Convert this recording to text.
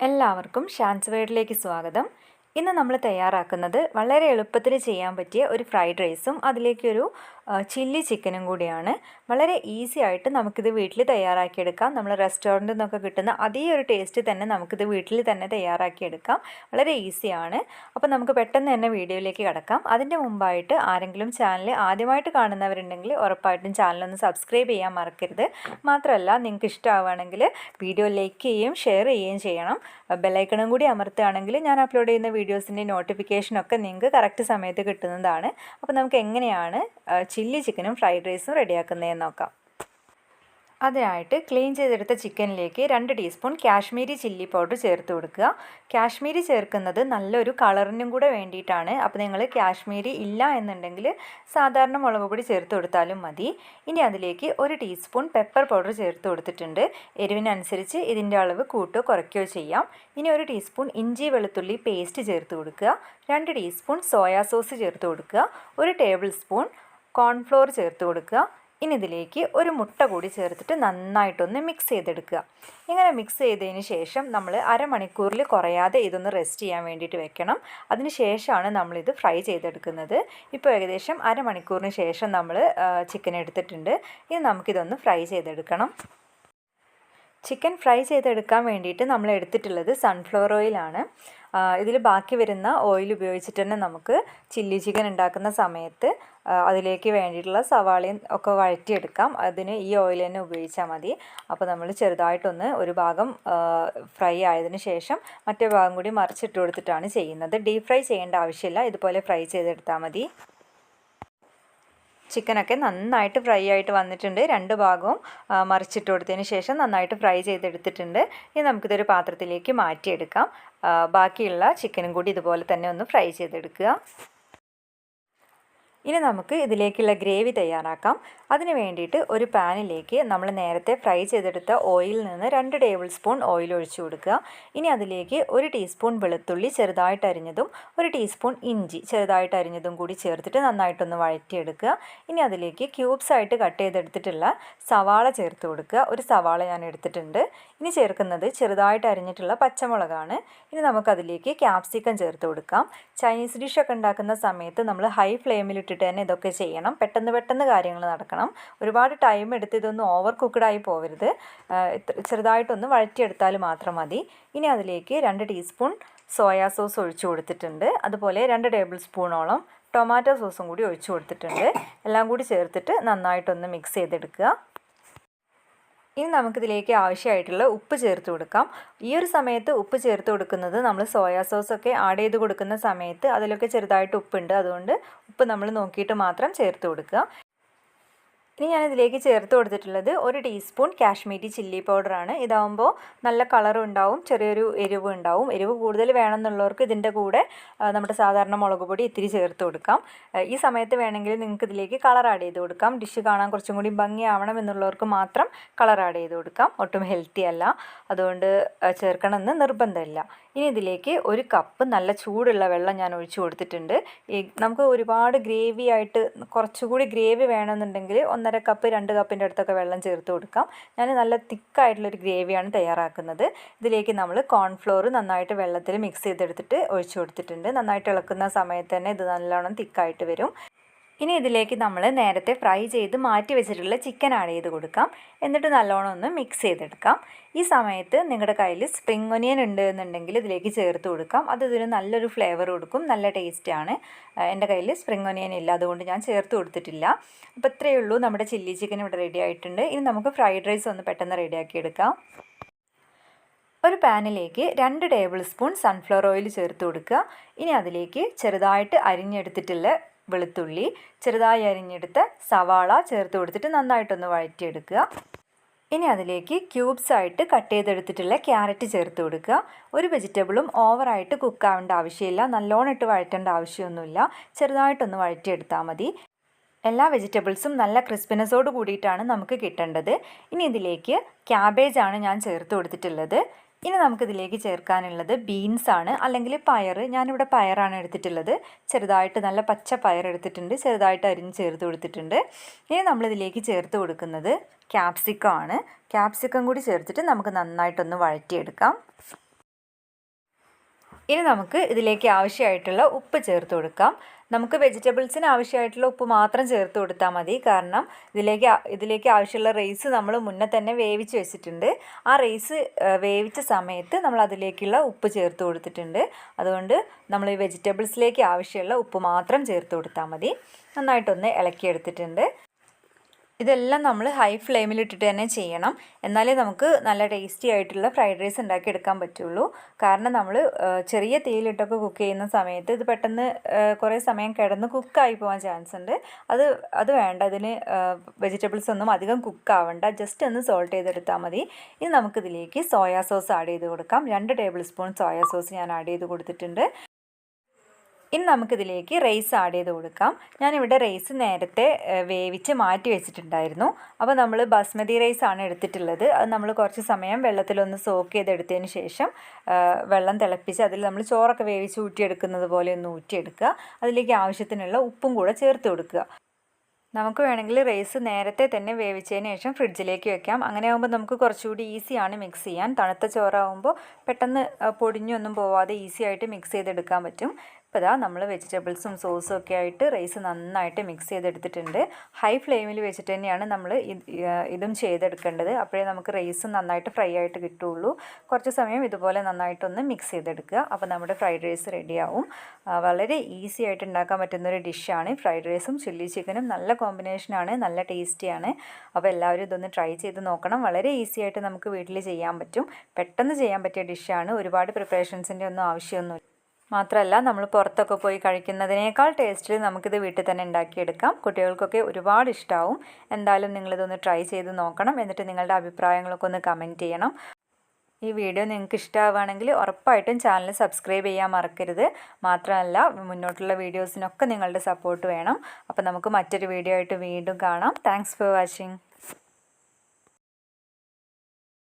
എല്ലാവർക്കും ഷാൻസ് വേർഡിലേക്ക് സ്വാഗതം. ഇന്ന് നമ്മൾ തയ്യാറാക്കുന്നത് വളരെ എളുപ്പത്തിൽ ചെയ്യാൻ പറ്റിയ ഒരു ഫ്രൈഡ് റൈസും അതിലേക്കൊരു ചില്ലി ചിക്കനും കൂടിയാണ്. വളരെ ഈസി ആയിട്ട് നമുക്കിത് വീട്ടിൽ തയ്യാറാക്കിയെടുക്കാം. നമ്മൾ റെസ്റ്റോറന്റിൽ നിന്നൊക്കെ കിട്ടുന്ന അതേ ഒരു ടേസ്റ്റ് തന്നെ നമുക്കിത് വീട്ടിൽ തന്നെ തയ്യാറാക്കിയെടുക്കാം. വളരെ ഈസിയാണ് അപ്പോൾ നമുക്ക് പെട്ടെന്ന് തന്നെ വീഡിയോയിലേക്ക് കിടക്കാം. അതിന്റെ മുമ്പായിട്ട് ആരെങ്കിലും ചാനൽ ആദ്യമായിട്ട് കാണുന്നവരുണ്ടെങ്കിൽ ഉറപ്പായിട്ടും ചാനലൊന്ന് സബ്സ്ക്രൈബ് ചെയ്യാൻ മറക്കരുത്. മാത്രമല്ല നിങ്ങൾക്ക് ഇഷ്ടമാവുകയാണെങ്കിൽ വീഡിയോ ലൈക്ക് ചെയ്യുകയും ഷെയർ ചെയ്യുകയും ചെയ്യണം. ബെല്ലൈക്കണും കൂടി അമർത്തുകയാണെങ്കിൽ ഞാൻ അപ്ലോഡ് ചെയ്യുന്ന വീഡിയോസിന്റെ നോട്ടിഫിക്കേഷനൊക്കെ നിങ്ങൾക്ക് കറക്റ്റ് സമയത്ത് കിട്ടുന്നതാണ്. അപ്പോൾ നമുക്ക് എങ്ങനെയാണ് ചില്ലി ചിക്കനും ഫ്രൈഡ് റൈസും റെഡിയാക്കുന്നതെന്ന് നോക്കാം. അതിനായിട്ട് ക്ലീൻ ചെയ്തെടുത്ത ചിക്കനിലേക്ക് രണ്ട് ടീസ്പൂൺ കാശ്മീരി ചില്ലി പൗഡർ ചേർത്ത് കൊടുക്കുക. കാശ്മീരി ചേർക്കുന്നത് നല്ലൊരു കളറിനും കൂടെ വേണ്ടിയിട്ടാണ്. അപ്പോൾ നിങ്ങൾ കാശ്മീരി ഇല്ല എന്നുണ്ടെങ്കിൽ സാധാരണ മുളക് പൊടി ചേർത്ത് കൊടുത്താലും മതി. ഇനി അതിലേക്ക് ഒരു ടീസ്പൂൺ പെപ്പർ പൗഡർ ചേർത്ത് കൊടുത്തിട്ടുണ്ട്. എരിവിനനുസരിച്ച് ഇതിന്റെ അളവ് കൂട്ടോ കുറയ്ക്കുകയോ ചെയ്യാം. ഇനി ഒരു ടീസ്പൂൺ ഇഞ്ചി വെളുത്തുള്ളി പേസ്റ്റ് ചേർത്ത് കൊടുക്കുക. രണ്ട് ടീസ്പൂൺ സോയാ സോസ് ചേർത്ത് കൊടുക്കുക. ഒരു ടേബിൾ സ്പൂൺ കോൺഫ്ലോർ ചേർത്ത് കൊടുക്കുക. ഇനി ഇതിലേക്ക് ഒരു മുട്ട കൂടി ചേർത്തിട്ട് നന്നായിട്ടൊന്ന് മിക്സ് ചെയ്തെടുക്കുക. ഇങ്ങനെ മിക്സ് ചെയ്തതിന് ശേഷം നമ്മൾ അരമണിക്കൂറിൽ കുറയാതെ ഇതൊന്ന് റെസ്റ്റ് ചെയ്യാൻ വേണ്ടിയിട്ട് വെക്കണം. അതിന് ശേഷമാണ് നമ്മളിത് ഫ്രൈ ചെയ്തെടുക്കുന്നത്. ഇപ്പോൾ ഏകദേശം അരമണിക്കൂറിന് ശേഷം നമ്മൾ ചിക്കൻ എടുത്തിട്ടുണ്ട്. ഇനി നമുക്കിതൊന്ന് ഫ്രൈ ചെയ്തെടുക്കണം. ചിക്കൻ ഫ്രൈ ചെയ്തെടുക്കാൻ വേണ്ടിയിട്ട് നമ്മൾ എടുത്തിട്ടുള്ളത് സൺഫ്ലവർ ഓയിലാണ് ഇതിൽ ബാക്കി വരുന്ന ഓയിൽ ഉപയോഗിച്ചിട്ട് തന്നെ നമുക്ക് ചില്ലി ചിക്കൻ ഉണ്ടാക്കുന്ന സമയത്ത് അതിലേക്ക് വേണ്ടിയിട്ടുള്ള സവാളയും ഒക്കെ വഴറ്റിയെടുക്കാം. അതിന് ഈ ഓയിൽ തന്നെ ഉപയോഗിച്ചാൽ മതി. അപ്പോൾ നമ്മൾ ചെറുതായിട്ടൊന്ന് ഒരു ഭാഗം ഫ്രൈ ആയതിന് ശേഷം മറ്റേ ഭാഗം കൂടി മറിച്ചിട്ട് കൊടുത്തിട്ടാണ് ചെയ്യുന്നത്. ഡീപ് ഫ്രൈ ചെയ്യേണ്ട ആവശ്യമില്ല. ഇതുപോലെ ഫ്രൈ ചെയ്തെടുത്താൽ മതി. ചിക്കനൊക്കെ നന്നായിട്ട് ഫ്രൈ ആയിട്ട് വന്നിട്ടുണ്ട്. രണ്ട് ഭാഗവും മറിച്ചിട്ട് കൊടുത്തതിന് ശേഷം നന്നായിട്ട് ഫ്രൈ ചെയ്തെടുത്തിട്ടുണ്ട്. ഇനി നമുക്കിതൊരു പാത്രത്തിലേക്ക് മാറ്റിയെടുക്കാം. ബാക്കിയുള്ള ചിക്കനും കൂടി ഇതുപോലെ തന്നെ ഒന്ന് ഫ്രൈ ചെയ്തെടുക്കുക. ഇനി നമുക്ക് ഇതിലേക്കുള്ള ഗ്രേവി തയ്യാറാക്കാം. അതിന് വേണ്ടിയിട്ട് ഒരു പാനിലേക്ക് നമ്മൾ നേരത്തെ ഫ്രൈ ചെയ്തെടുത്ത ഓയിലിൽ നിന്ന് രണ്ട് ടേബിൾ സ്പൂൺ ഓയിൽ ഒഴിച്ചു കൊടുക്കുക. ഇനി അതിലേക്ക് ഒരു ടീസ്പൂൺ വെളുത്തുള്ളി ചെറുതായിട്ട് അരിഞ്ഞതും ഒരു ടീസ്പൂൺ ഇഞ്ചി ചെറുതായിട്ട് അരിഞ്ഞതും കൂടി ചേർത്തിട്ട് നന്നായിട്ടൊന്ന് വഴറ്റിയെടുക്കുക. ഇനി അതിലേക്ക് ക്യൂബ്സ് ആയിട്ട് കട്ട് ചെയ്തെടുത്തിട്ടുള്ള സവാള ചേർത്ത് കൊടുക്കുക. ഒരു സവാള ഞാൻ എടുത്തിട്ടുണ്ട്. ഇനി ചേർക്കുന്നത് ചെറുതായിട്ട് അരിഞ്ഞിട്ടുള്ള പച്ചമുളകാണ്. ഇനി നമുക്കതിലേക്ക് ക്യാപ്സിക്കം ചേർത്ത് കൊടുക്കാം. ചൈനീസ് ഡിഷൊക്കെ ഉണ്ടാക്കുന്ന സമയത്ത് നമ്മൾ ഹൈ ഫ്ലെയിമിലിട്ടിട്ട് തന്നെ ഇതൊക്കെ ചെയ്യണം. പെട്ടെന്ന് പെട്ടെന്ന് കാര്യങ്ങൾ നടക്കണം. ഒരുപാട് ടൈം എടുത്ത് ഇതൊന്നും ഓവർ കുക്കഡായി പോകരുത് ചെറുതായിട്ടൊന്ന് വഴറ്റിയെടുത്താൽ മാത്രം മതി. ഇനി അതിലേക്ക് രണ്ട് ടീസ്പൂൺ സോയാ സോസ് ഒഴിച്ചു കൊടുത്തിട്ടുണ്ട്. അതുപോലെ രണ്ട് ടേബിൾ സ്പൂണോളം ടൊമാറ്റോ സോസും കൂടി ഒഴിച്ചു കൊടുത്തിട്ടുണ്ട്. എല്ലാം കൂടി ചേർത്തിട്ട് നന്നായിട്ടൊന്ന് മിക്സ് ചെയ്തെടുക്കുക. ഇനി നമുക്കിതിലേക്ക് ആവശ്യമായിട്ടുള്ള ഉപ്പ് ചേർത്ത് കൊടുക്കാം. ഈ ഒരു സമയത്ത് ഉപ്പ് ചേർത്ത് കൊടുക്കുന്നത് നമ്മൾ സോയാ സോസൊക്കെ ആഡ് ചെയ്ത് കൊടുക്കുന്ന സമയത്ത് അതിലൊക്കെ ചെറുതായിട്ട് ഉപ്പുണ്ട്. അതുകൊണ്ട് ഉപ്പ് നമ്മൾ നോക്കിയിട്ട് മാത്രം ചേർത്ത് കൊടുക്കുക. ഇനി ഞാനിതിലേക്ക് ചേർത്ത് കൊടുത്തിട്ടുള്ളത് ഒരു ടീസ്പൂൺ കാശ്മീരി ചില്ലി പൗഡറാണ്. ഇതാകുമ്പോൾ നല്ല കളറും ഉണ്ടാവും ചെറിയൊരു എരിവ് ഉണ്ടാവും എരിവ് കൂടുതൽ വേണമെന്നുള്ളവർക്ക് ഇതിന്റെ കൂടെ നമ്മുടെ സാധാരണ മുളക് പൊടി ഇത്തിരി ചേർത്ത് കൊടുക്കാം. ഈ സമയത്ത് വേണമെങ്കിൽ നിങ്ങൾക്ക് ഇതിലേക്ക് കളർ ആഡ് ചെയ്ത് കൊടുക്കാം. ഡിഷ് കാണാൻ കുറച്ചും കൂടി ഭംഗിയാവണം എന്നുള്ളവർക്ക് മാത്രം കളർ ആഡ് ചെയ്ത് കൊടുക്കാം. ഒട്ടും ഹെൽത്തി അല്ല. അതുകൊണ്ട് ചേർക്കണമെന്ന് നിർബന്ധമില്ല. ഇനി ഇതിലേക്ക് ഒരു കപ്പ് നല്ല ചൂടുള്ള വെള്ളം ഞാൻ ഒഴിച്ചു കൊടുത്തിട്ടുണ്ട്. നമുക്ക് ഒരുപാട് ഗ്രേവി ആയിട്ട് കുറച്ചുകൂടി ഗ്രേവി വേണമെന്നുണ്ടെങ്കിൽ ഒന്നര കപ്പ് രണ്ട് കപ്പിന്റെ അടുത്തൊക്കെ വെള്ളം ചേർത്ത് കൊടുക്കാം. ഞാൻ നല്ല തിക്കായിട്ടുള്ളൊരു ഗ്രേവിയാണ് തയ്യാറാക്കുന്നത്. ഇതിലേക്ക് നമ്മൾ കോൺഫ്ലോർ നന്നായിട്ട് വെള്ളത്തിൽ മിക്സ് ചെയ്തെടുത്തിട്ട് ഒഴിച്ചു കൊടുത്തിട്ടുണ്ട്. നന്നായിട്ട് ഇളക്കുന്ന സമയത്ത് തന്നെ ഇത് നല്ലോണം തിക്കായിട്ട് വരും. ഇനി ഇതിലേക്ക് നമ്മൾ നേരത്തെ ഫ്രൈ ചെയ്ത് മാറ്റി വെച്ചിട്ടുള്ള ചിക്കൻ ആഡ് ചെയ്ത് കൊടുക്കാം. എന്നിട്ട് നല്ലോണം ഒന്ന് മിക്സ് ചെയ്തെടുക്കാം. ഈ സമയത്ത് നിങ്ങളുടെ കയ്യിൽ സ്പ്രിംഗ് ഒനിയൻ ഉണ്ട് എന്നുണ്ടെങ്കിൽ ഇതിലേക്ക് ചേർത്ത് കൊടുക്കാം. അത് ഇതിന് നല്ലൊരു ഫ്ലേവർ കൊടുക്കും നല്ല ടേസ്റ്റാണ് എന്റെ കയ്യിൽ സ്പ്രിംഗ് ഒനിയൻ ഇല്ല അതുകൊണ്ട് ഞാൻ ചേർത്ത് കൊടുത്തിട്ടില്ല. അപ്പോൾ ഇത്രയേ ഉള്ളൂ. നമ്മുടെ ചില്ലി ചിക്കൻ ഇവിടെ റെഡി ആയിട്ടുണ്ട്. ഇനി നമുക്ക് ഫ്രൈഡ് റൈസ് ഒന്ന് പെട്ടെന്ന് റെഡിയാക്കി എടുക്കാം. ഒരു പാനിലേക്ക് രണ്ട് ടേബിൾ സ്പൂൺ സൺഫ്ലവർ ഓയിൽ ചേർത്ത് കൊടുക്കുക. ഇനി അതിലേക്ക് ചെറുതായിട്ട് അരിഞ്ഞെടുത്തിട്ടുള്ള വെളുത്തുള്ളി ചെറുതായി അരിഞ്ഞെടുത്ത് സവാള ചേർത്ത് കൊടുത്തിട്ട് നന്നായിട്ടൊന്ന് വഴറ്റിയെടുക്കുക. ഇനി അതിലേക്ക് ക്യൂബ്സ് ആയിട്ട് കട്ട് ചെയ്തെടുത്തിട്ടുള്ള ക്യാരറ്റ് ചേർത്ത് കൊടുക്കുക. ഒരു വെജിറ്റബിളും ഓവറായിട്ട് കുക്കാവേണ്ട ആവശ്യമില്ല. നല്ലോണം ഇട്ട് വഴറ്റേണ്ട ആവശ്യമൊന്നുമില്ല. ചെറുതായിട്ടൊന്ന് വഴറ്റിയെടുത്താൽ മതി. എല്ലാ വെജിറ്റബിൾസും നല്ല ക്രിസ്പിനെസ്സോട് കൂടിയിട്ടാണ് നമുക്ക് കിട്ടേണ്ടത്. ഇനി ഇതിലേക്ക് ക്യാബേജാണ് ഞാൻ ചേർത്ത് കൊടുത്തിട്ടുള്ളത്. ഇനി നമുക്കിതിലേക്ക് ചേർക്കാനുള്ളത് ബീൻസ് ആണ്. അല്ലെങ്കിൽ പയർ ഞാനിവിടെ പയറാണ് എടുത്തിട്ടുള്ളത്. ചെറുതായിട്ട് നല്ല പച്ച പയർ എടുത്തിട്ടുണ്ട്. ചെറുതായിട്ട് അരിഞ്ഞ് ചേർത്ത് കൊടുത്തിട്ടുണ്ട്. ഇനി നമ്മളിതിലേക്ക് ചേർത്ത് കൊടുക്കുന്നത് ക്യാപ്സിക്കം ആണ്. ക്യാപ്സിക്കം കൂടി ചേർത്തിട്ട് നമുക്ക് നന്നായിട്ടൊന്ന് വഴറ്റിയെടുക്കാം. ഇനി നമുക്ക് ഇതിലേക്ക് ആവശ്യമായിട്ടുള്ള ഉപ്പ് ചേർത്ത് കൊടുക്കാം. നമുക്ക് വെജിറ്റബിൾസിന് ആവശ്യമായിട്ടുള്ള ഉപ്പ് മാത്രം ചേർത്ത് കൊടുത്താൽ മതി. കാരണം ഇതിലേക്ക് ഇതിലേക്ക് ആവശ്യമുള്ള റൈസ് നമ്മൾ മുന്നേ തന്നെ വേവിച്ച് വെച്ചിട്ടുണ്ട്. ആ റൈസ് വേവിച്ച സമയത്ത് നമ്മൾ അതിലേക്കുള്ള ഉപ്പ് ചേർത്ത് കൊടുത്തിട്ടുണ്ട്. അതുകൊണ്ട് നമ്മൾ ഈ വെജിറ്റബിൾസിലേക്ക് ആവശ്യമുള്ള ഉപ്പ് മാത്രം ചേർത്ത് കൊടുത്താൽ മതി. നന്നായിട്ടൊന്ന് ഇളക്കിയെടുത്തിട്ടുണ്ട്. ഇതെല്ലാം നമ്മൾ ഹൈ ഫ്ലെയിമിൽ ഇട്ടിട്ട് തന്നെ ചെയ്യണം. എന്നാലേ നമുക്ക് നല്ല ടേസ്റ്റി ആയിട്ടുള്ള ഫ്രൈഡ് റൈസ് ഉണ്ടാക്കിയെടുക്കാൻ പറ്റുള്ളൂ. കാരണം നമ്മൾ ചെറിയ തീയിലിട്ടൊക്കെ കുക്ക് ചെയ്യുന്ന സമയത്ത് ഇത് പെട്ടെന്ന് കുറേ സമയം കിടന്ന് കുക്കായി പോകാൻ ചാൻസ് ഉണ്ട്. അത് അത് വേണ്ട. അതിന് വെജിറ്റബിൾസ് ഒന്നും അധികം കുക്ക് ആവണ്ട. ജസ്റ്റ് ഒന്ന് സോൾട്ട് ചെയ്തെടുത്താൽ മതി. ഇനി നമുക്കിതിലേക്ക് സോയാ സോസ് ആഡ് ചെയ്ത് കൊടുക്കാം. രണ്ട് ടേബിൾ സ്പൂൺ സോയാ സോസ് ഞാൻ ആഡ് ചെയ്ത് കൊടുത്തിട്ടുണ്ട്. ഇനി നമുക്കിതിലേക്ക് റൈസ് ആഡ് ചെയ്ത് കൊടുക്കാം. ഞാനിവിടെ റൈസ് നേരത്തെ വേവിച്ച് മാറ്റി വെച്ചിട്ടുണ്ടായിരുന്നു. അപ്പോൾ നമ്മൾ ബസ്മതി റൈസ് ആണ് എടുത്തിട്ടുള്ളത്. അത് നമ്മൾ കുറച്ച് സമയം വെള്ളത്തിലൊന്ന് സോക്ക് ചെയ്തെടുത്തതിന് ശേഷം വെള്ളം തിളപ്പിച്ച് അതിൽ നമ്മൾ ചോറൊക്കെ വേവിച്ച് ഊറ്റിയെടുക്കുന്നത് പോലെ ഒന്ന് ഊറ്റിയെടുക്കുക. അതിലേക്ക് ആവശ്യത്തിനുള്ള ഉപ്പും കൂടെ ചേർത്ത് കൊടുക്കുക. നമുക്ക് വേണമെങ്കിൽ റൈസ് നേരത്തെ തന്നെ വേവിച്ചതിന് ശേഷം ഫ്രിഡ്ജിലേക്ക് വെക്കാം. അങ്ങനെ ആകുമ്പോൾ നമുക്ക് കുറച്ചുകൂടി ഈസിയാണ് മിക്സ് ചെയ്യാൻ. തണുത്ത ചോറാകുമ്പോൾ പെട്ടെന്ന് പൊടിഞ്ഞൊന്നും പോവാതെ ഈസി ആയിട്ട് മിക്സ് ചെയ്തെടുക്കാൻ പറ്റും. ഇപ്പോൾ ഇതാ നമ്മൾ വെജിറ്റബിൾസും സോസും ഒക്കെ ആയിട്ട് റൈസ് നന്നായിട്ട് മിക്സ് ചെയ്തെടുത്തിട്ടുണ്ട്. ഹൈ ഫ്ലെയിമിൽ വെച്ചിട്ട് തന്നെയാണ് നമ്മൾ ഇതും ചെയ്തെടുക്കേണ്ടത്. അപ്പോഴേ നമുക്ക് റൈസ് നന്നായിട്ട് ഫ്രൈ ആയിട്ട് കിട്ടുള്ളൂ. കുറച്ച് സമയം ഇതുപോലെ നന്നായിട്ടൊന്ന് മിക്സ് ചെയ്തെടുക്കുക. അപ്പോൾ നമ്മുടെ ഫ്രൈഡ് റൈസ് റെഡിയാവും വളരെ ഈസി ആയിട്ട് ഉണ്ടാക്കാൻ പറ്റുന്നൊരു ഡിഷാണ് ഫ്രൈഡ് റൈസും ചില്ലി ചിക്കനും നല്ല കോമ്പിനേഷനാണ് നല്ല ടേസ്റ്റിയാണ് അപ്പോൾ എല്ലാവരും ഇതൊന്ന് ട്രൈ ചെയ്ത് നോക്കണം. വളരെ ഈസി ആയിട്ട് നമുക്ക് വീട്ടിൽ ചെയ്യാൻ പറ്റും. പെട്ടെന്ന് ചെയ്യാൻ പറ്റിയ ഡിഷാണ് ഒരുപാട് പ്രിപ്പറേഷൻസിന്റെ ഒന്നും ആവശ്യമൊന്നുമില്ല. മാത്രമല്ല നമ്മൾ പുറത്തൊക്കെ പോയി കഴിക്കുന്നതിനേക്കാൾ ടേസ്റ്റിൽ നമുക്കിത് വീട്ടിൽ തന്നെ ഉണ്ടാക്കിയെടുക്കാം. കുട്ടികൾക്കൊക്കെ ഒരുപാട് ഇഷ്ടമാവും എന്തായാലും നിങ്ങളിതൊന്ന് ട്രൈ ചെയ്ത് നോക്കണം. എന്നിട്ട് നിങ്ങളുടെ അഭിപ്രായങ്ങളൊക്കെ ഒന്ന് കമന്റ് ചെയ്യണം. ഈ വീഡിയോ നിങ്ങൾക്ക് ഇഷ്ടമാവുകയാണെങ്കിൽ ഉറപ്പായിട്ടും ചാനൽ സബ്സ്ക്രൈബ് ചെയ്യാൻ മറക്കരുത്. മാത്രമല്ല മുന്നോട്ടുള്ള വീഡിയോസിനൊക്കെ നിങ്ങളുടെ സപ്പോർട്ട് വേണം. അപ്പോൾ നമുക്ക് മറ്റൊരു വീഡിയോ ആയിട്ട് വീണ്ടും കാണാം. Thanks for watching